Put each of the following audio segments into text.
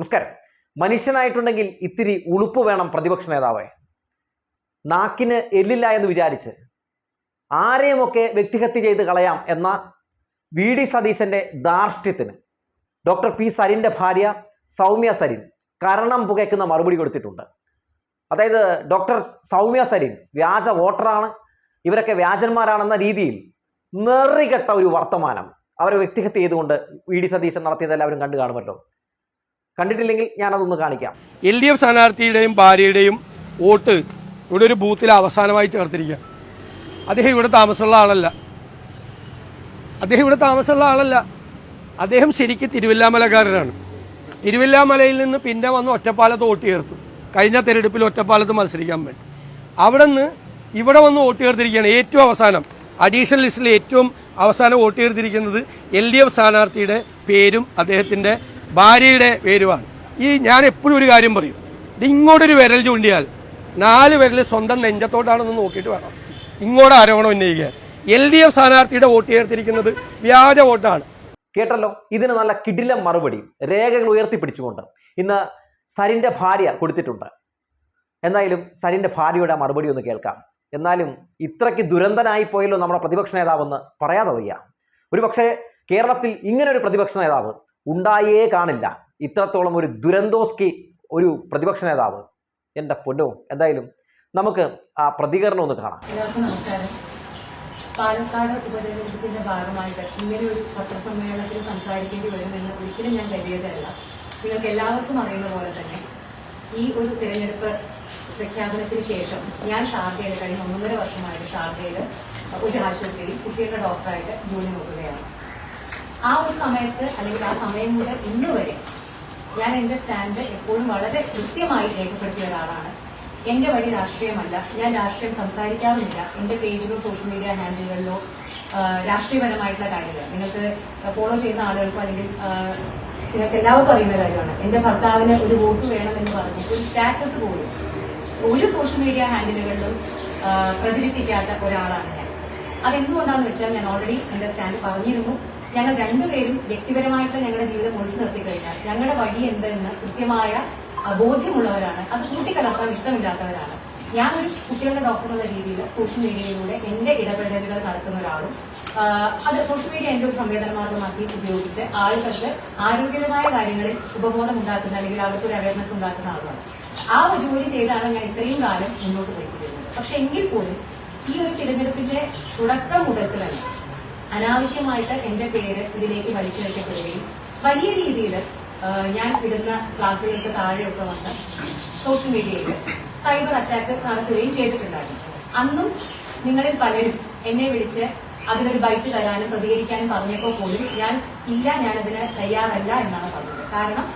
നമസ്കാരം. മനുഷ്യനായിട്ടുണ്ടെങ്കിൽ ഇത്തിരി ഉളുപ്പ് വേണം പ്രതിപക്ഷ നേതാവേ. നാക്കിന് എല്ലില്ല എന്ന് വിചാരിച്ച് ആരെയുമൊക്കെ വ്യക്തിഹത്യ ചെയ്ത് കളയാം എന്ന വി ഡി സതീശന്റെ ധാർഷ്ട്യത്തിന് ഡോക്ടർ പി സരിന്റെ ഭാര്യ സൗമ്യ സരിൻ കരണം പുകയ്ക്കുന്ന മറുപടി കൊടുത്തിട്ടുണ്ട്. അതായത് ഡോക്ടർ സൗമ്യ സരിൻ വ്യാജ വോട്ടറാണ് ഇവരൊക്കെ വ്യാജന്മാരാണെന്ന രീതിയിൽ നെറികെട്ട ഒരു വർത്തമാനം അവരെ വ്യക്തിഹത്യ ചെയ്തുകൊണ്ട് വി ഡി സതീശൻ നടത്തിയത് എല്ലാവരും കണ്ടു കാണുമല്ലോ. കണ്ടിട്ടില്ലെങ്കിൽ ഞാനതൊന്ന് കാണിക്കാം. എൽ ഡി എഫ് സ്ഥാനാർത്ഥിയുടെയും ഭാര്യയുടെയും വോട്ട് ഇവിടെ ഒരു ബൂത്തിൽ അവസാനമായി ചേർത്തിരിക്കുക. അദ്ദേഹം ഇവിടെ താമസമുള്ള ആളല്ല. അദ്ദേഹം ഇവിടെ താമസമുള്ള ആളല്ല. അദ്ദേഹം ശരിക്കും തിരുവല്ലാമലക്കാരനാണ്. തിരുവല്ലാമലയിൽ നിന്ന് പിന്നെ വന്ന് ഒറ്റപ്പാലത്ത് വോട്ട് ചേർത്തു. കഴിഞ്ഞ തെരഞ്ഞെടുപ്പിൽ ഒറ്റപ്പാലത്ത് മത്സരിക്കാൻ വേണ്ടി. അവിടെ നിന്ന് ഇവിടെ വന്ന് വോട്ട് ചേർത്തിരിക്കുകയാണ് ഏറ്റവും അവസാനം. അഡീഷണൽ ലിസ്റ്റിൽ ഏറ്റവും അവസാനം വോട്ട് ചേർത്തിരിക്കുന്നത് എൽ ഡി എഫ് സ്ഥാനാർത്ഥിയുടെ പേരും അദ്ദേഹത്തിന്റെ ഭാര്യയുടെ പേരുമാണ് ഈ ഞാൻ എപ്പോഴും ഒരു കാര്യം പറയും. ഇങ്ങോട്ടൊരു വിരൽ ചൂണ്ടിയാൽ നാല് വിരൽ സ്വന്തം നെഞ്ചത്തോട്ടാണെന്ന് നോക്കിയിട്ട് വേണം. ഇങ്ങോട്ട് ആരോപണം ഉന്നയിക്കാൻ എൽ ഡി എഫ് സ്ഥാനാർത്ഥിയുടെ വോട്ട് ചേർത്തിരിക്കുന്നത് വ്യാജ വോട്ടാണ്. കേട്ടല്ലോ? ഇതിന് നല്ല കിടില മറുപടി. രേഖകൾ ഉയർത്തിപ്പിടിച്ചുകൊണ്ട്. ഇന്ന് സരിന്റെ ഭാര്യ കൊടുത്തിട്ടുണ്ട്. എന്തായാലും സരിന്റെ ഭാര്യയുടെ മറുപടി ഒന്ന് കേൾക്കാം. എന്നാലും ഇത്രയ്ക്ക് ദുരന്തനായി പോയല്ലോ നമ്മുടെ പ്രതിപക്ഷ നേതാവെന്ന് പറയാതെ വയ്യ. ഒരു പക്ഷേ കേരളത്തിൽ ഇങ്ങനെ ഒരു പ്രതിപക്ഷ നേതാവ് ഉണ്ടായേ കാണില്ല. ഇത്രത്തോളം ഒരു ദുരന്തോസ്കി ഒരു പ്രതിപക്ഷ നേതാവ്. എന്റെ പൊന്നോ എന്തായാലും നമുക്ക് ആ പ്രതികരണം ഒന്ന് കാണാം. എല്ലാവർക്കും നമസ്കാരം. പാലക്കാട് ഉപതെരഞ്ഞെടുപ്പിന്റെ ഭാഗമായിട്ട് ഇങ്ങനെ ഒരു പത്രസമ്മേളനത്തിൽ സംസാരിക്കേണ്ടി വരുമെന്ന് ഒരിക്കലും ഞാൻ കരുതിയതല്ല. നിങ്ങൾക്ക് എല്ലാവർക്കും അറിയുന്ന പോലെ തന്നെ ഈ ഒരു തിരഞ്ഞെടുപ്പ് പ്രഖ്യാപനത്തിന് ശേഷം ഞാൻ ഷാർജയിൽ കഴിഞ്ഞ ഒന്നര വർഷമായിട്ട് ഷാർജയിൽ ഒരു ആശുപത്രിയിൽ കുട്ടികളുടെ ഡോക്ടറായിട്ട് ജോലി നോക്കുകയാണ്. ആ ഒരു സമയത്ത് അല്ലെങ്കിൽ ആ സമയം മുതൽ ഇന്ന് വരെ ഞാൻ എന്റെ സ്റ്റാൻഡ് എപ്പോഴും വളരെ കൃത്യമായി രേഖപ്പെടുത്തിയ ഒരാളാണ്. എന്റെ വഴി രാഷ്ട്രീയമല്ല. ഞാൻ രാഷ്ട്രീയം സംസാരിക്കാറുമില്ല. എന്റെ പേജിലോ സോഷ്യൽ മീഡിയ ഹാൻഡിലുകളിലോ രാഷ്ട്രീയപരമായിട്ടുള്ള കാര്യങ്ങൾ. നിങ്ങൾക്ക് ഫോളോ ചെയ്യുന്ന ആളുകൾക്കോ അല്ലെങ്കിൽ നിങ്ങൾക്ക് എല്ലാവർക്കും അറിയുന്ന കാര്യമാണ്. എന്റെ ഭർത്താവിന് ഒരു വോട്ട് വേണമെന്ന് പറഞ്ഞു ഒരു സ്റ്റാറ്റസ് പോലും ഒരു സോഷ്യൽ മീഡിയ ഹാൻഡിലുകളിലും പ്രചരിപ്പിക്കാത്ത ഒരാളാണ് ഞാൻ. അതെന്തുകൊണ്ടാണെന്ന് വെച്ചാൽ ഞാൻ ഓൾറെഡി എന്റെ സ്റ്റാൻഡ് പറഞ്ഞിരുന്നു. ഞങ്ങൾ രണ്ടുപേരും വ്യക്തിപരമായിട്ട് ഞങ്ങളുടെ ജീവിതം ഒളിച്ചു നിർത്തി കഴിഞ്ഞാൽ ഞങ്ങളുടെ വഴി എന്തെന്ന് കൃത്യമായ ബോധ്യമുള്ളവരാണ്. അത് കൂട്ടിക്കലർത്താൻ ഇഷ്ടമില്ലാത്തവരാണ്. ഞാനൊരു കുട്ടികളുടെ ഡോക്ടർ എന്നുള്ള രീതിയിൽ സോഷ്യൽ മീഡിയയിലൂടെ എന്റെ ഇടപെടലുകൾ നടത്തുന്ന ഒരാളും അത് സോഷ്യൽ മീഡിയ എന്റെ ഒരു സംവേദന മാർഗമാക്കി ഉപയോഗിച്ച് ആളുകൾക്ക് ആരോഗ്യപരമായ കാര്യങ്ങളിൽ ഉപബോധം ഉണ്ടാക്കുന്ന അല്ലെങ്കിൽ അവർക്ക് ഒരു അവയർനെസ് ഉണ്ടാക്കുന്ന ആളാണ് ആ ഒരു ജോലി ചെയ്താണ് ഞാൻ ഇത്രയും കാലം മുന്നോട്ട് പോയിക്കൊണ്ടിരുന്നത്. പക്ഷെ എങ്കിൽ പോലും ഈ ഒരു തിരഞ്ഞെടുപ്പിന്റെ തുടക്കം മുതൽക്ക് തന്നെ അനാവശ്യമായിട്ട് എന്റെ പേര് ഇതിലേക്ക് വലിച്ചിഴക്കപ്പെടുകയും വലിയ രീതിയിൽ ഞാൻ ഇടുന്ന ക്ലാസ്സുകൾക്ക് താഴെയൊക്കെ വന്ന് സോഷ്യൽ മീഡിയയിൽ സൈബർ അറ്റാക്ക് നടത്തുകയും ചെയ്തിട്ടുണ്ടായിരുന്നു. അന്നും നിങ്ങളിൽ പലരും എന്നെ വിളിച്ച് അതിനൊരു ബൈറ്റ് തരാനും പ്രതികരിക്കാനും പറഞ്ഞപ്പോൾ പോലും ഞാൻ ഇല്ല ഞാനതിന് തയ്യാറല്ല എന്നാണ് പറഞ്ഞത്. കാരണം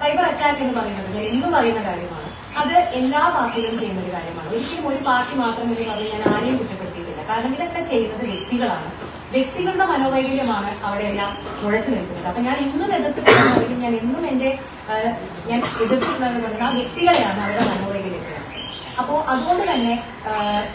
സൈബർ അറ്റാക്ക് എന്ന് പറയുന്നത് ഞാൻ പറയുന്ന കാര്യമാണ്. അത് എല്ലാ പാർട്ടികളും ചെയ്യുന്ന ഒരു കാര്യമാണ്. ഒരിക്കലും ഒരു പാർട്ടി മാത്രം എന്ന് പറഞ്ഞ് ഞാൻ ആരെയും കുറ്റപ്പെടുത്തിയിട്ടില്ല. കാരണം ഇതൊക്കെ ചെയ്യുന്നത് വ്യക്തികളാണ്. വ്യക്തികളുടെ മനോവൈകല്യമാണ് അവിടെയെല്ലാം ഉഴച്ചു നിൽക്കുന്നത്. അപ്പൊ ഞാൻ ഇന്നും എതിർത്ത് പറയുന്നതെങ്കിൽ ഞാൻ ഇന്നും എന്റെ ഞാൻ എതിർത്തിട്ടുണ്ടെന്ന് പറഞ്ഞാൽ ആ വ്യക്തികളെയാണ് അവരുടെ മനോവൈകല്യം അപ്പോ അതുകൊണ്ട് തന്നെ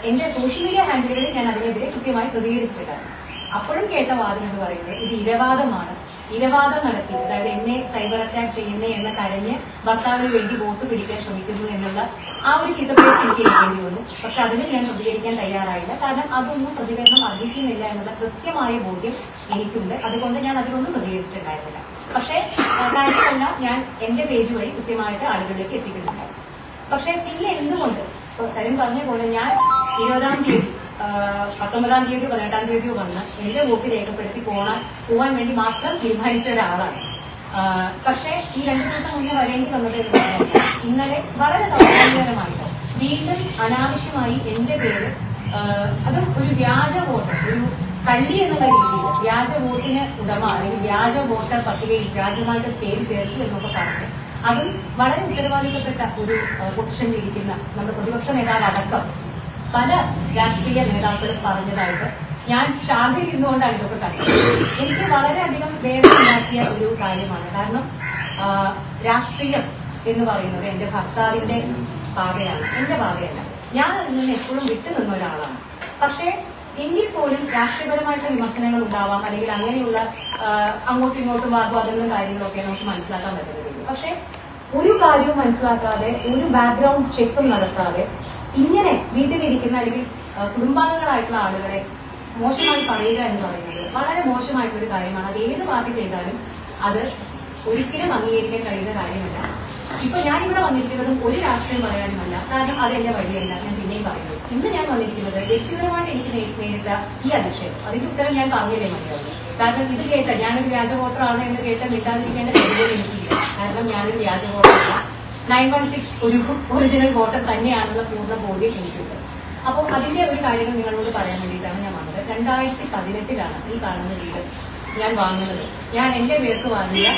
എന്റെ സോഷ്യൽ മീഡിയ ഹാൻഡിലുകളിൽ ഞാൻ അതിനെതിരെ കൃത്യമായി പ്രതികരിച്ചിട്ടുണ്ടായിരുന്നു അപ്പോഴും കേട്ട വാദം എന്ന് പറയുന്നത് ഇത് ഇരവാദമാണ്. ഇരവാദം നടത്തി അതായത് എന്നെ സൈബർ അറ്റാക്ക് ചെയ്യുന്നേ എന്ന് കരഞ്ഞ് ഭർത്താവിന് വേണ്ടി വോട്ട് പിടിക്കാൻ ശ്രമിക്കുന്നു എന്നുള്ള ആ ഒരു ചീത്തപ്പേര് എനിക്ക് കേൾക്കേണ്ടി വന്നു. പക്ഷെ അതിന് ഞാൻ പ്രതികരിക്കാൻ തയ്യാറായില്ല. കാരണം അതൊന്നും പ്രതികരണം അർഹിക്കുന്നില്ല എന്നുള്ള കൃത്യമായ ബോധ്യം എനിക്കുണ്ട്. അതുകൊണ്ട് ഞാൻ അതിനൊന്നും പ്രതികരിച്ചിട്ടുണ്ടായിരുന്നില്ല. പക്ഷെ കാര്യമല്ല ഞാൻ എന്റെ പേജ് വഴി കൃത്യമായിട്ട് ആളുകളിലേക്ക് എത്തിക്കുന്നുണ്ടായിരുന്നു പക്ഷെ പിന്നെ എന്തുകൊണ്ട്? സരിൻ പറഞ്ഞ പോലെ ഞാൻ ഇരുപതാം തീയതി പത്തൊമ്പതാം തീയതിയോ പതിനെട്ടാം തീയതിയോ വന്ന് എന്റെ വോട്ട് രേഖപ്പെടുത്തി പോകാൻ പോകാൻ വേണ്ടി മാത്രം തീരുമാനിച്ച ഒരാളാണ്. പക്ഷേ ഈ രണ്ടു ദിവസം മുന്നേ വരേണ്ടി വന്നത് ഇന്നലെ വളരെ ദൗർഭാഗ്യകരമായിട്ട് വീണ്ടും അനാവശ്യമായി എന്റെ പേര് അതും ഒരു വ്യാജ വോട്ട് ഒരു കള്ളി എന്നുള്ള രീതിയിൽ വ്യാജ വോട്ടിന് ഉടമ അല്ലെങ്കിൽ വ്യാജ വോട്ടർ പട്ടികയിൽ വ്യാജമായിട്ട് പേര് ചേർത്തു എന്നൊക്കെ പറഞ്ഞു അതും വളരെ ഉത്തരവാദിത്തപ്പെട്ട ഒരു പൊസിഷനിൽ ഇരിക്കുന്ന നമ്മുടെ പ്രതിപക്ഷ നേതാവ് അടക്കം പല രാഷ്ട്രീയ നേതാക്കളും പറഞ്ഞതായിട്ട് ഞാൻ ഷാർജയിൽ ഇരുന്നുകൊണ്ടാണ് ഇതൊക്കെ കണ്ടത്. എനിക്ക് വളരെയധികം വേദനയാക്കിയ ഒരു കാര്യമാണ്. കാരണം രാഷ്ട്രീയം എന്ന് പറയുന്നത് എന്റെ ഭർത്താവിന്റെ ഭാഗയാണ് എന്റെ ഭാഗയല്ല ഞാൻ അതിൽ നിന്ന് എപ്പോഴും വിട്ടു നിന്ന ഒരാളാണ്. പക്ഷേ എങ്കിൽ പോലും രാഷ്ട്രീയപരമായിട്ടുള്ള വിമർശനങ്ങൾ ഉണ്ടാവാം അല്ലെങ്കിൽ അങ്ങനെയുള്ള അങ്ങോട്ടും ഇങ്ങോട്ടും വാഗ്വാദങ്ങളും കാര്യങ്ങളൊക്കെ നമുക്ക് മനസ്സിലാക്കാൻ പറ്റുന്നില്ല പക്ഷെ ഒരു കാര്യവും മനസ്സിലാക്കാതെ ഒരു ബാക്ക്ഗ്രൗണ്ട് ചെക്കും നടത്താതെ ഇങ്ങനെ വീട്ടിലിരിക്കുന്ന അല്ലെങ്കിൽ കുടുംബാംഗങ്ങളായിട്ടുള്ള ആളുകളെ മോശമായി പറയുക എന്ന് പറയുന്നത് വളരെ മോശമായിട്ടുള്ള ഒരു കാര്യമാണ്. അത് ഏത് പാർട്ടി ചെയ്താലും അത് ഒരിക്കലും അംഗീകരിക്കാൻ കഴിയുന്ന കാര്യമല്ല. ഇപ്പൊ ഞാൻ ഇവിടെ വന്നിരിക്കുന്നതും ഒരു രാഷ്ട്രീയം പറയാനുമല്ല. കാരണം അത് എന്റെ വഴിയല്ല. ഞാൻ പിന്നെയും പറയുന്നു. ഇന്ന് ഞാൻ വന്നിരിക്കുന്നത് വ്യക്തിപരമായിട്ട് എനിക്ക് നേരിട്ട ഈ അതിശയം അതിന്റെ ഉത്തരം ഞാൻ പറഞ്ഞില്ലേ മതിയാവും കാരണം ഇത് കേട്ട ഞാനൊരു വ്യാജ വോട്ടറാണ് എന്ന് കേട്ട മിണ്ടാതിരിക്കേണ്ട കാര്യം എനിക്കില്ല. കാരണം ഞാനൊരു വ്യാജ വോട്ടറല്ല നയൻ വൺ സിക്സ് ഒരു ഒറിജിനൽ വോട്ടർ തന്നെയാണെന്നുള്ള പൂർണ ബോധ്യം എനിക്കുണ്ട്. അപ്പോൾ അതിന്റെ ഒരു കാര്യങ്ങൾ നിങ്ങളോട് പറയാൻ വേണ്ടിയിട്ടാണ് ഞാൻ വന്നത്. രണ്ടായിരത്തി പതിനെട്ടിലാണ് ഈ കാണുന്ന വീട് ഞാൻ വാങ്ങുന്നത്. ഞാൻ എന്റെ പേർക്ക് വാങ്ങിയ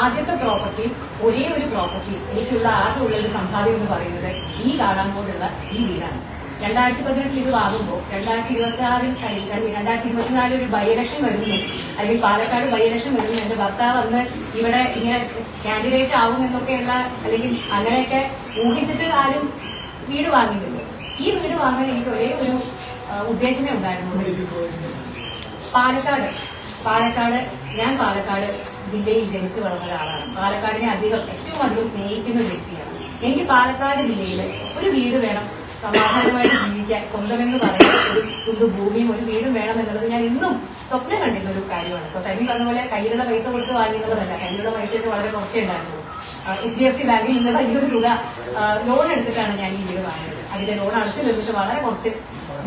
ആദ്യത്തെ പ്രോപ്പർട്ടി ഒരേ ഒരു പ്രോപ്പർട്ടി എനിക്കുള്ള ആകെ ഉള്ള ഒരു സമ്പാദ്യം എന്ന് പറയുന്നത് ഈ കാണാൻ കൊണ്ടുള്ള ഈ വീടാണ്. രണ്ടായിരത്തി പതിനെട്ടിൽ ഇത് വാങ്ങുമ്പോൾ രണ്ടായിരത്തി ഇരുപത്തി ആറിൽ രണ്ടായിരത്തി ഇരുപത്തിനാലിൽ ഒരു ബൈ ഇലക്ഷൻ വരുന്നു. അല്ലെങ്കിൽ പാലക്കാട് ബൈ ഇലക്ഷൻ വരുന്നു. എന്റെ ഭർത്താവ് വന്ന് ഇവിടെ ഇങ്ങനെ കാൻഡിഡേറ്റ് ആവും എന്നൊക്കെയുള്ള അല്ലെങ്കിൽ അങ്ങനെയൊക്കെ ഊഹിച്ചിട്ട് ആരും വീട് വാങ്ങിയിട്ടുണ്ട് ഈ വീട് വാങ്ങാൻ എനിക്ക് ഒരേ ഒരു ഉദ്ദേശമേ ഉണ്ടായിരുന്നു പാലക്കാട്. പാലക്കാട് ഞാൻ പാലക്കാട് ജില്ലയിൽ ജനിച്ചു വളർന്ന ഒരാളാണ്. പാലക്കാടിനെ അധികം ഏറ്റവും അധികം സ്നേഹിക്കുന്ന ഒരു വ്യക്തിയാണ്. എനിക്ക് പാലക്കാട് ജില്ലയിൽ ഒരു വീട് വേണം സമാധാനമായിട്ട് ജീവിക്കാൻ സ്വന്തമെന്ന് പറയുന്നത് ഒരു തുണ്ട് ഭൂമിയും ഒരു വീടും വേണം എന്നുള്ളത് ഞാൻ ഇന്നും സ്വപ്നം കണ്ടിരുന്ന ഒരു കാര്യമാണ്. ഇപ്പൊ സൈനി പറഞ്ഞ പോലെ കയ്യിലുള്ള പൈസ കൊടുത്ത് വാങ്ങിയെന്നുള്ളതല്ല കയ്യിലുള്ള പൈസയൊക്കെ വളരെ കുറച്ചേ ഉണ്ടായിരുന്നുള്ളൂ. എച്ച് ഡി എഫ് സി ബാങ്കിൽ നിന്ന് വലിയൊരു തുക ലോൺ എടുത്തിട്ടാണ് ഞാൻ ഈ വീട് വാങ്ങിയത്. അതിന്റെ ലോൺ അടച്ചു തീർന്നിട്ട് വളരെ കുറച്ച്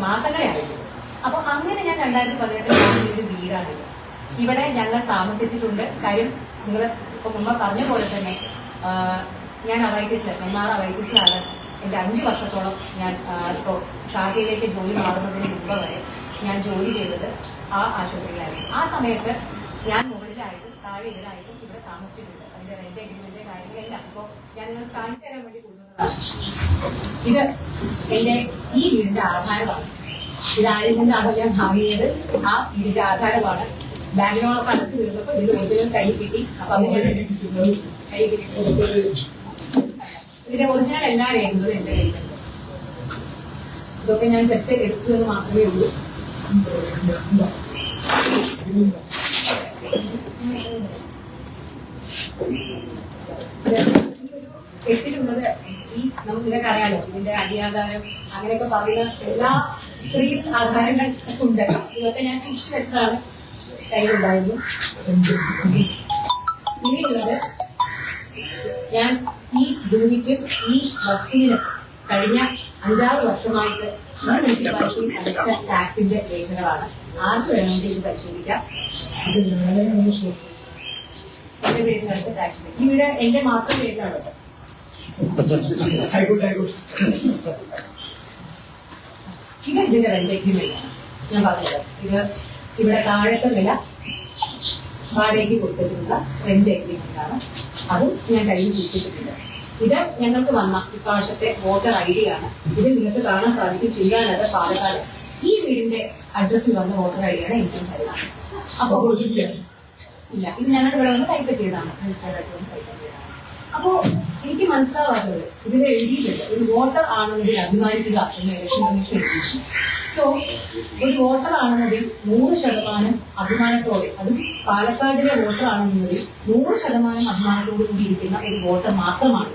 മാസങ്ങളെ ആയിരുന്നു അപ്പൊ അങ്ങനെ ഞാൻ രണ്ടായിരത്തി പതിനെട്ടിൽ ഒരു വീടാണ്. ഇവിടെ ഞങ്ങൾ താമസിച്ചിട്ടുണ്ട്. കാര്യം നിങ്ങൾ ഇപ്പൊ മുമ്പ് പറഞ്ഞ പോലെ തന്നെ ഞാൻ അവൈറ്റിസിൽ മൂന്നാർ അവൈറ്റിസിലാണ് എന്റെ അഞ്ച് വർഷത്തോളം ഞാൻ ഇപ്പോൾ ഇപ്പോ ഷാർജയിലേക്ക് ജോലി മാറുന്നതിന് മുമ്പ് വരെ ഞാൻ ജോലി ചെയ്തത് ആ ആശുപത്രിയിലായിരുന്നു. ആ സമയത്ത് ഞാൻ മുകളിലായിട്ടും താഴെ ഇതിലായിട്ടും ഇവിടെ താമസിച്ചിട്ടുണ്ട്. അതിന്റെ റെന്റ് അഗ്രിമെന്റ് കാര്യങ്ങളെല്ലാം ഇപ്പോ ഞാൻ നിങ്ങൾ കാണിച്ചു തരാൻ വേണ്ടി കൊടുക്കുന്നതാണ് ഇത് എന്റെ ഈ വീടിന്റെ ആധാരമാണ്. ഇതാരിൽ നിന്നാണോ ഞാൻ വാങ്ങിയത്? ആ ഇതിന്റെ ആധാരമാണ്. ബാങ്കിനോടൊപ്പം അടച്ചു തീർന്നപ്പോൾ ഇതിൽ ഒറിജിനൽ കൈ കിട്ടി. അപ്പൊ അങ്ങനെ കൈ കിട്ടി. ഇതിന്റെ ഒറിജിനൽ എല്ലാ രേഖകളും എന്റെ കയ്യിലുണ്ട് ഇതൊക്കെ ഞാൻ ജസ്റ്റ് എടുത്തു എന്ന് മാത്രമേ ഉള്ളൂ. എട്ടിലുള്ളത് ഈ നമുക്ക് ഇതൊക്കെ അറിയാലോ ഇതിന്റെ അടിയാധാരം അങ്ങനെയൊക്കെ പറയുന്ന എല്ലാ ഇത്രയും ആധാരങ്ങൾ ഉണ്ട്. ഇതൊക്കെ ഞാൻ സൂക്ഷിച്ചു വെച്ചതാണ് കയ്യിലുണ്ടായിരുന്നു ഇനിയുള്ളത് ഞാൻ ഭൂമിക്കും ഈ വസ്തുവിനും കഴിഞ്ഞ അഞ്ചാറ് വർഷമായിട്ട് അടച്ച ടാക്സിന്റെ രേഖകളാണ് ആർക്ക് വേണമെങ്കിൽ ഇത് പരിശോധിക്കാം എന്റെ പേരിൽ അടച്ച ടാക്സ് ഈ വീട് എന്റെ മാത്രം പേരിലാണുള്ളത് ഇത് ഇതിന്റെ റെന്റ് അഗ്രിമെന്റ് ഞാൻ പറഞ്ഞത് ഇത് ഇവിടെ താഴത്തെ നില വാടകയ്ക്ക് കൊടുത്തിട്ടുള്ള റെന്റ് എഗ്രിമെന്റ് ആണ്. അതും ഞാൻ കയ്യിൽ സൂക്ഷിച്ചിട്ടുണ്ട്. ഇത് ഞങ്ങൾക്ക് വന്ന ഇപ്രാവശ്യത്തെ വോട്ടർ ഐ ഡി ആണ്. ഇത് നിങ്ങൾക്ക് കാണാൻ സാധിക്കും ചെയ്യാനത് പാലക്കാട്. ഈ വീടിന്റെ അഡ്രസ്സിൽ വന്ന വോട്ടർ ഐ ഡി ആണ് എനിക്കും അപ്പോൾ അപ്പൊ ഇല്ല ഇത് ഞങ്ങൾ ഇവിടെ വന്ന് കൈപ്പറ്റിയതാണ് ആയിട്ട് കൈപ്പറ്റിയതാണ് അപ്പോ എനിക്ക് മനസ്സിലാവാത്തത്. ഇതിൽ എഴുതിയിട്ടുണ്ട്. ഒരു വോട്ടർ ആണെന്നതിൽ അഭിമാനിക്കുക. എന്ന് ഇലക്ഷൻ കമ്മീഷൻ എഴുതി. സോ ഒരു വോട്ടർ ആണെന്നതിൽ നൂറ് ശതമാനം അഭിമാനത്തോടെ അതും പാലക്കാടിലെ വോട്ടർ ആണെന്നതിൽ നൂറ് ശതമാനം അഭിമാനത്തോടു കൂടി ഇരിക്കുന്ന ഒരു വോട്ടർ മാത്രമാണ്.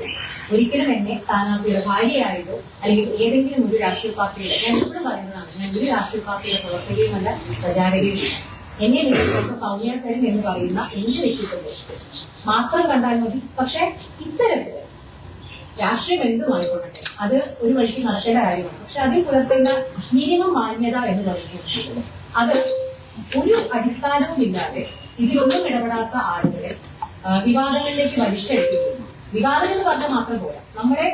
ഒരിക്കലും എന്നെ സ്ഥാനാർത്ഥിയുടെ ഭാര്യയായിട്ടോ അല്ലെങ്കിൽ ഏതെങ്കിലും ഒരു രാഷ്ട്രീയ പാർട്ടിയുടെ ഞാൻ എപ്പോഴും പറയുന്നതാണ് ഞാൻ ഒരു രാഷ്ട്രീയ പാർട്ടിയുടെ പ്രവർത്തകയുമല്ല പ്രചാരകയുമില്ല. എന്നെ വ്യക്തിത്വം സൗമ്യ എന്ന് പറയുന്ന എന്റെ വ്യക്തിത്വത്തെ മാത്രം കണ്ടാൽ മതി. പക്ഷെ ഇത്തരത്തിൽ രാഷ്ട്രീയം എന്തുമായിക്കൊള്ളട്ടെ? അത് ഒരു വഴിക്ക് നടക്കേണ്ട കാര്യമാണ്. പക്ഷെ അതിൽ പുലർത്തേണ്ട മിനിമം മാന്യത എന്ന് പറയുന്നത് അത് ഒരു അടിസ്ഥാനവും ഇല്ലാതെ ഇതിലൊന്നും ഇടപെടാത്ത ആളുകളെ വിവാദങ്ങളിലേക്ക് വലിച്ചെടുക്കുന്നു. വിവാദം എന്ന് പറഞ്ഞാൽ മാത്രം പോരാ. നമ്മുടെ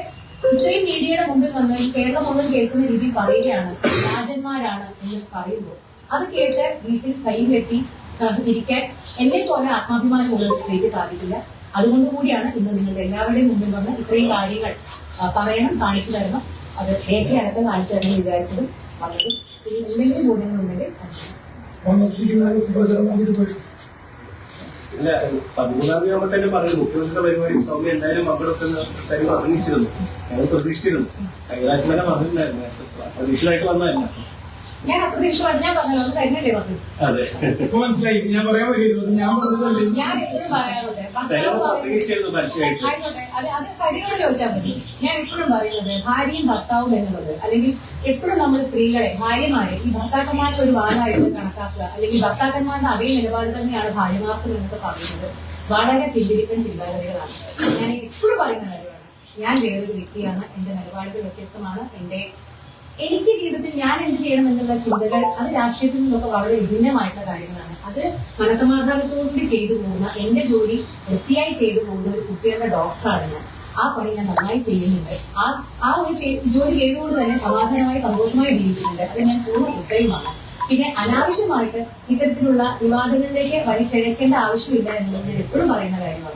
ഇത്രയും മീഡിയയുടെ മുമ്പിൽ വന്ന് കേരളം മുഴുവൻ കേൾക്കുന്ന രീതിയിൽ പറയുകയാണ് രാജന്മാരാണ് എന്ന് പറയുമ്പോൾ അത് കേട്ട് വീട്ടിൽ കൈ കെട്ടി തിരിക്കാൻ എന്നെ പോലെ ആത്മാഭിമാനമുള്ള ഒരു സ്ത്രീക്ക് സാധിക്കില്ല. അതുകൊണ്ട് കൂടിയാണ് ഇന്ന് നിങ്ങളുടെ എല്ലാവരുടെയും മുമ്പിൽ വന്ന് ഇത്രയും കാര്യങ്ങൾ പറയണം കാണിച്ചു തരണം. അത് രേഖയടക്കം കാണിച്ചു തരണം വിചാരിച്ചതും വളരെ ഇനി എന്തെങ്കിലും സൗമ്യ എന്തായാലും പ്രതീക്ഷിച്ചിരുന്നു. തന്നെ പറഞ്ഞിട്ടുണ്ടായിരുന്നു ഞാൻ അപ്രതീക്ഷിതമായിട്ട് ഞാൻ പറഞ്ഞു അത് തന്നെയല്ലേ പറഞ്ഞു അതെ. മനസ്സിലായി. ഞാൻ പറയാൻ വരികയില്ല ഞാൻ പറഞ്ഞതല്ലേ? ഞാൻ എപ്പോഴും പറയാറുണ്ട്. ആയിക്കോട്ടെ. അത് അത് സരിയോട് ചോദിച്ചാൽ മതി. ഞാൻ എപ്പോഴും പറയുന്നത് ഭാര്യയും ഭർത്താവും എന്നുള്ളത് അല്ലെങ്കിൽ എപ്പോഴും നമ്മൾ സ്ത്രീകളെ ഭാര്യമാരെ ഈ ഭർത്താക്കന്മാരുടെ ഒരു വാദമായിട്ട് കണക്കാക്കുക. അല്ലെങ്കിൽ ഭർത്താക്കന്മാരുടെ അതേ നിലപാട് തന്നെയാണ് ഭാര്യമാർക്കും എന്നൊക്കെ പറയുന്നത്. വളരെ പിന്തിരിപ്പൻ ചിന്താഗതികളാണ്. ഞാൻ എപ്പോഴും പറയുന്ന കാര്യമാണ് ഞാൻ വേറൊരു വ്യക്തിയാണ് എന്റെ നിലപാടുകൾ വ്യത്യസ്തമാണ് എന്റെ എനിക്ക് ജീവിതത്തിൽ ഞാൻ എന്ത് ചെയ്യണം എന്നുള്ള ചിന്തകൾ അത് രാഷ്ട്രീയത്തിൽ നിന്നൊക്കെ വളരെ വിഭിന്നമായിട്ടുള്ള കാര്യങ്ങളാണ്. അത് മനസമാധാനത്തോടുകൂടി ചെയ്തു പോകുന്ന എന്റെ ജോലി വൃത്തിയായി ചെയ്തു പോകുന്ന ഒരു കുട്ടികളുടെ ഡോക്ടറാണ് ഞാൻ. ആ പണി ഞാൻ നന്നായി ചെയ്യുന്നുണ്ട്. ആ ആ ഒരു ജോലി ചെയ്തുകൊണ്ട് തന്നെ സമാധാനമായി സന്തോഷമായി ജീവിക്കുന്നുണ്ട് അത് ഞാൻ പൂർണ കൃത്യമാണ് പിന്നെ അനാവശ്യമായിട്ട് ഇത്തരത്തിലുള്ള വിവാദങ്ങളിലേക്ക് വലിച്ചഴക്കേണ്ട ആവശ്യമില്ല എന്നുള്ളത് ഞാൻ എപ്പോഴും പറയുന്ന കാര്യമാണ്.